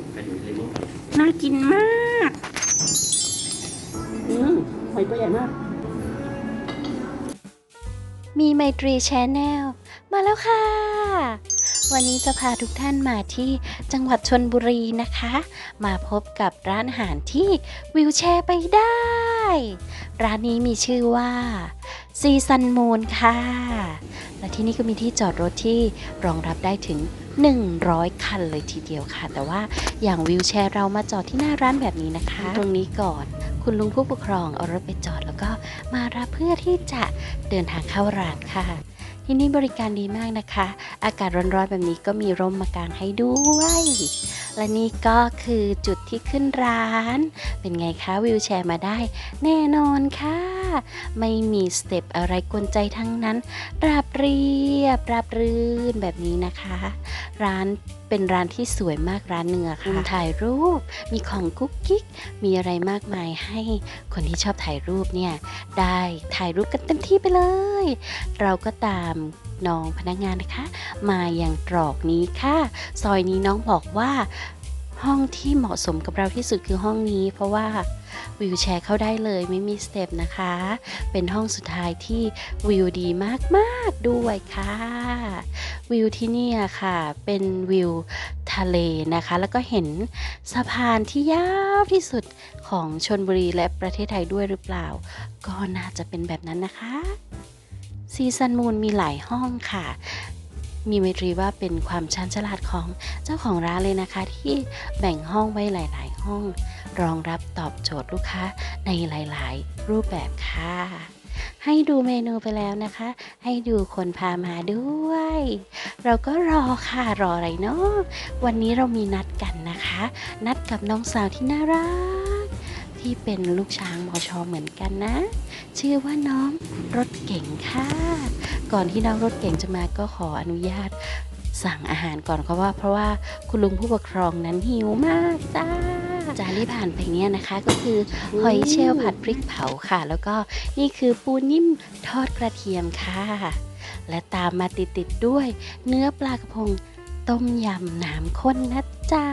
นน่ากินมากอืมหอยตัวใหญ่มาก มีไมตรีชแนลมาแล้วค่ะ วันนี้จะพาทุกท่านมาที่จังหวัดชนบุรีนะคะ มาพบกับร้านอาหารที่วิวแชร์ไปได้ ร้านนี้มีชื่อว่าซีซันมูนค่ะ และที่นี่ก็มีที่จอดรถที่รองรับได้ถึง 100 คันเลยทีเดียวค่ะ แต่ว่าอย่างวิวแชร์เรามาจอดที่หน้าร้านแบบนี้นะคะ ตรงนี้ก่อนคุณลุงผู้ปกครองเอารถไปจอดแล้วก็มารับเพื่อที่จะเดินทางเข้าร้านค่ะ ที่นี่บริการดีมากนะคะ อากาศร้อนๆแบบนี้ก็มีร่มมากางให้ด้วย และนี่ก็คือจุดที่ขึ้นร้าน เป็นไงคะวิวแชร์มาได้ แน่นอนค่ะ ไม่มีสเต็ปอะไรกวนใจทั้งนั้น ราบเรียบ ราบรื่นแบบนี้นะคะ ร้านเป็นร้านที่สวยมากร้านเนื้อะค่ะถ่ายรูป มีของกุ๊กกิ๊ก มีอะไรมากมายให้คนที่ชอบถ่ายรูปเนี่ยได้ถ่ายรูปกันเต็มที่ไปเลย เราก็ตามน้องพนักงานนะคะ มาอย่างตรอกนี้ค่ะ ซอยนี้น้องบอกว่า ห้องที่เหมาะสมกับเราที่สุดคือห้องนี้ เพราะว่าวิวแชร์เข้าได้เลยไม่มีสเต็ปนะคะ เป็นห้องสุดท้ายที่วิวดีมากๆด้วยค่ะ วิวที่นี่ค่ะ เป็นวิวทะเลนะคะ แล้วก็เห็นสะพานที่ยาวที่สุดของชนบุรีและประเทศไทยด้วยหรือเปล่า ก็น่าจะเป็นแบบนั้นนะคะซีซันมูนมีหลายห้องค่ะ มีเมตรีว่าเป็นความชันฉลาดของเจ้าของร้านเลยนะคะ ที่แบ่งห้องไว้หลาย ๆ ห้อง รองรับตอบโจทย์ลูกค้าในหลาย ๆ รูปแบบค่ะ ให้ดูเมนูไปแล้วนะคะ ให้ดูคนพามาด้วย เราก็รอค่ะรออะไรเนาะวันนี้เรามีนัดกันนะคะ นัดกับน้องสาวที่น่ารัก ที่เป็นลูกช้างมอชอเหมือนกันนะ ชื่อว่าน้องรถเก่งค่ะ ก่อนที่น้องรถเก่งจะมาก็ขออนุญาตสั่งอาหารก่อนเพราะว่า เพราะว่าคุณลุงผู้ปกครองนั้นหิวมากจ้าจานที่ผ่านไปเนี่ยนะคะ ก็คือหอยเชลล์ผัดพริกเผาค่ะ แล้วก็นี่คือปูนิ่มทอดกระเทียมค่ะ และตามมาติดๆด้วย เนื้อปลากระพงต้มยำน้ำข้นนะจ๊ะ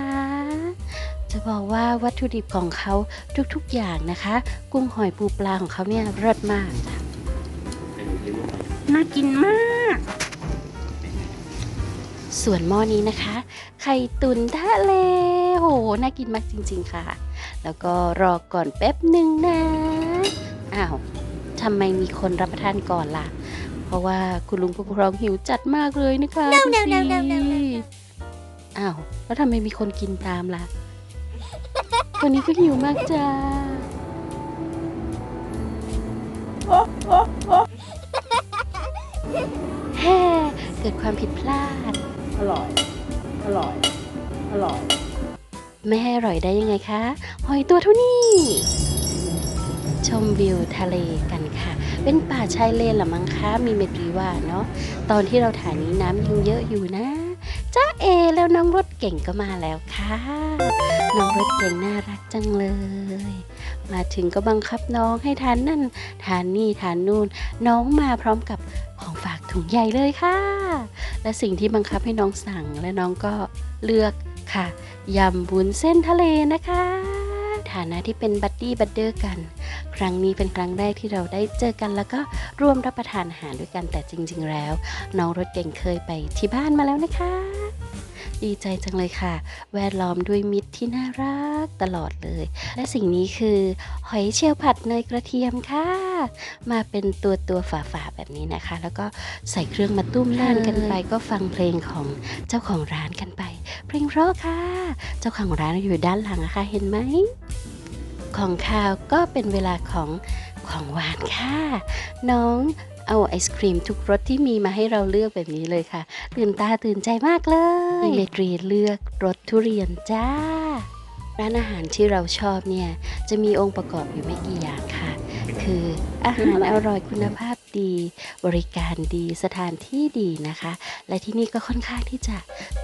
จะบอกว่าวัตถุดิบของเขาทุกๆอย่างนะคะ กุ้งหอยปูปลาของเขาเนี่ยเลิศมากจ้ะ นน่ากินมาก ส่วนหม้อนี้นะคะ ไข่ตุ๋นทะเลโหน่ากินมากจริง ๆค่ะ แล้วก็รอก่อนแป๊บหนึ่งนะอ้าวทำไมมีคนรับประทานก่อนล่ะ เพราะว่าคุณลุงผู้ปกครองหิวจัดมากเลยนะคะ No, ดู no, สิ no, no, no, no, no. อ้าวแล้วทำไมมีคนกินตามล่ะตัวนี้ก็หิวมากจ้า เกิดความผิดพลาด อร่อย อร่อย อร่อย ไม่ให้อร่อยได้ยังไงคะ หอยตัวเท่านี้ ชมวิวทะเลกันค่ะ เป็นป่าชายเลนเหรือมั้งคะมีเมตรีว่าเนาะ ตอนที่เราถ่ายนี้น้ำยังเยอะอยู่นะจ้าเอแล้วน้องรถเก่งก็มาแล้วค่ะ น้องรถเก่งน่ารักจังเลย มาถึงก็บังคับน้องให้ทานนั่นทานนี่ทานนู่น น้องมาพร้อมกับของฝาก ถุงใหญ่เลยค่ะ และสิ่งที่บังคับให้น้องสั่งและน้องก็เลือกค่ะยำบุญเส้นทะเลนะคะ ฐานะที่เป็นบัดดี้บัดเดอร์กัน ครั้งนี้เป็นครั้งแรกที่เราได้เจอกัน แล้วก็ร่วมรับประทานอาหารด้วยกันแต่จริง ๆ แล้ว น้องรถเก่งเคยไปที่บ้านมาแล้วนะคะ ดีใจจังเลยค่ะ แวดล้อมด้วยมิตรที่น่ารักตลอดเลย และสิ่งนี้คือหอยเชลล์ผัดเนยกระเทียมค่ะ มาเป็นตัวตัวฝาฝาๆแบบนี้นะคะ แล้วก็ใส่เครื่องมาตุ้มทานกันไป ก็ฟังเพลงของเจ้าของร้านกันไป เพลงเพราะค่ะ เจ้าของร้านอยู่ด้านหลังนะคะเห็นไหมของข้าวก็เป็นเวลาของของหวานค่ะ น้อง เอาไอศครีมทุกรสที่มีมาให้เราเลือกแบบนี้เลยค่ะ ตื่นตาตื่นใจมากเลยเมตรีเลือกรสทุเรียนจ้า ร้านอาหารที่เราชอบเนี่ย จะมีองค์ประกอบอยู่ไม่กี่อย่างค่ะ คืออาหารอร่อยคุณภาพดี บริการดีสถานที่ดีนะคะ และที่นี่ก็ค่อนข้างที่จะ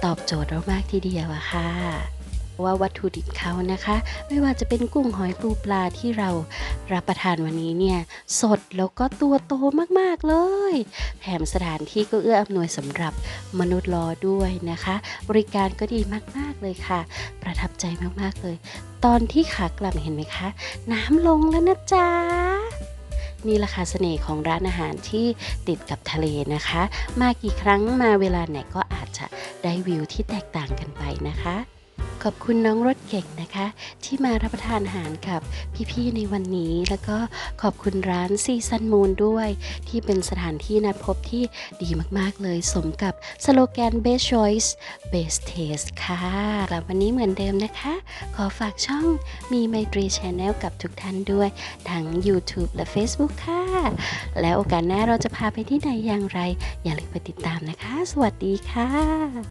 ตอบโจทย์เรามากทีเดียวอะค่ะราะว่าวัตถุดิบเขานะคะ ไม่ว่าจะเป็นกุ้งหอยปูปลาที่เรา รับประทานวันนี้เนี่ยสดแล้วก็ตัวโตมากๆเลย แถมสถานที่ก็เอื้ออำนวยสำหรับมนุษย์รอด้วยนะคะ บริการก็ดีมากๆเลยค่ะ ประทับใจมากๆเลย ตอนที่ขากลับเห็นไหมคะ น้ำลงแล้วนะจ๊ะนี่แหละค่ะเสน่ห์ของร้านอาหารที่ติดกับทะเลนะคะ มากี่ครั้งมาเวลาไหนก็อาจจะได้วิวที่แตกต่างกันไปนะคะ ขอบคุณน้องรถเก่งนะคะ ที่มารับประทานอาหารกับพี่ๆในวันนี้ แล้วก็ขอบคุณร้านซีซันมูนด้วย ที่เป็นสถานที่นัดพบที่ดีมากๆเลย สมกับสโลแกน Best Choice Best Taste ค่ะกลับวันนี้เหมือนเดิมนะคะ ขอฝากช่องมีไมตรีช n แนลกับทุกท่านด้วย ทั้ง YouTube และ Facebook ค่ะ แล้วโอกาสหน้าเราจะพาไปที่ไหนอย่างไร อย่าลืมไปติดตามนะคะ สวัสดีค่ะ